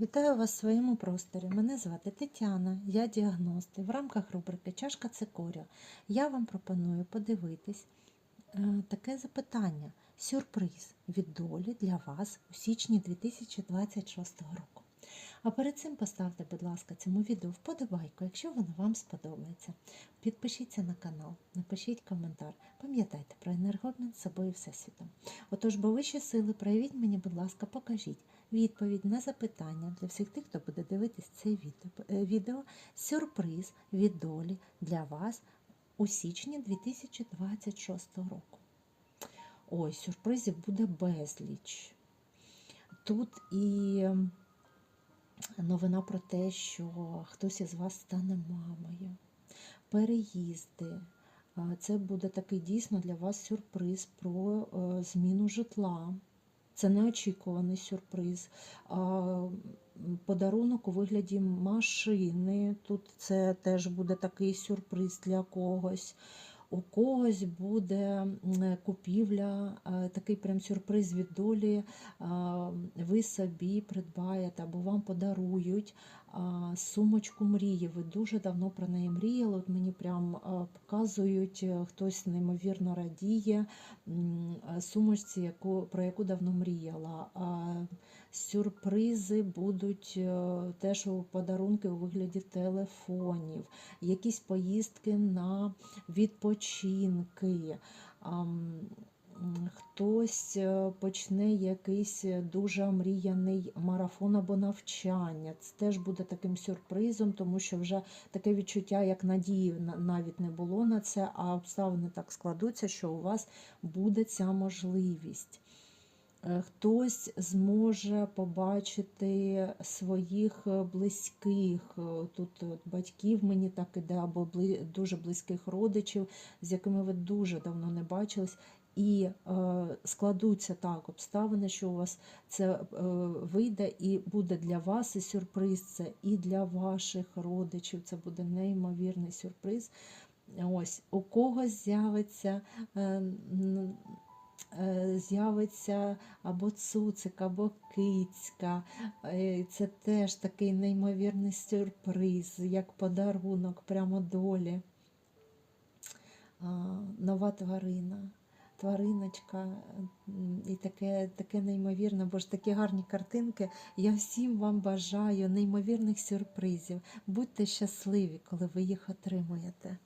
Вітаю вас в своєму просторі. Мене звати Тетяна, я діагност. В рамках рубрики Чашка цикорю я вам пропоную подивитись е, таке запитання: сюрприз від долі для вас у січні 2026 року. А перед цим поставте, будь ласка, цьому відео вподобайку, якщо воно вам сподобається. Підпишіться на канал, напишіть коментар. Пам'ятайте про енергообмін з собою всесвітом. Отож, бо вищі сили, проявіть мені, будь ласка, покажіть відповідь на запитання для всіх тих, хто буде дивитись це відео, е, сюрприз від долі для вас у січні 2026 року. Ой, сюрпризів буде безліч. Тут і ем, новина про те, що хтось із вас стане мамою, переїзди. Це буде такий дійсно для вас сюрприз про е, зміну житла. Це неочікуваний сюрприз. Подарунок у вигляді машини. Тут це теж буде такий сюрприз для когось. У когось буде купівля, е, такий прям сюрприз від долі. Ви собі придбаєте або вам подарують сумочку мрії. Ви дуже давно про неї мріяли. От мені прям показують, е, хтось неймовірно радіє е, сумочці, про яку давно мріяла. Сюрпризи будуть е, теж подарунки у вигляді телефонів, якісь поїздки на відпочинки. Хтось е, почне якийсь дуже мріяний марафон або навчання. Це теж буде таким сюрпризом, тому що вже таке відчуття, як надії навіть не було на це, а обставини так складуться, що у вас буде ця можливість. Е, Хтось зможе побачити своїх е, близьких, е, тут от батьків мені так іде, або дуже близьких родичів, з якими ви дуже давно не бачились. І е, складуться так обставини, що у вас це е, вийде і буде для вас і сюрприз, це і для ваших родичів. Це буде неймовірний сюрприз. Ось у когось з'явиться. е, З'явиться або цуцик, або кицька. Е, Це теж такий неймовірний сюрприз, як подарунок прямо долі. Нова тварина. Твариночка і таке, таке неймовірне, бо ж такі гарні картинки. Я всім вам бажаю неймовірних сюрпризів. Будьте щасливі, коли ви їх отримуєте.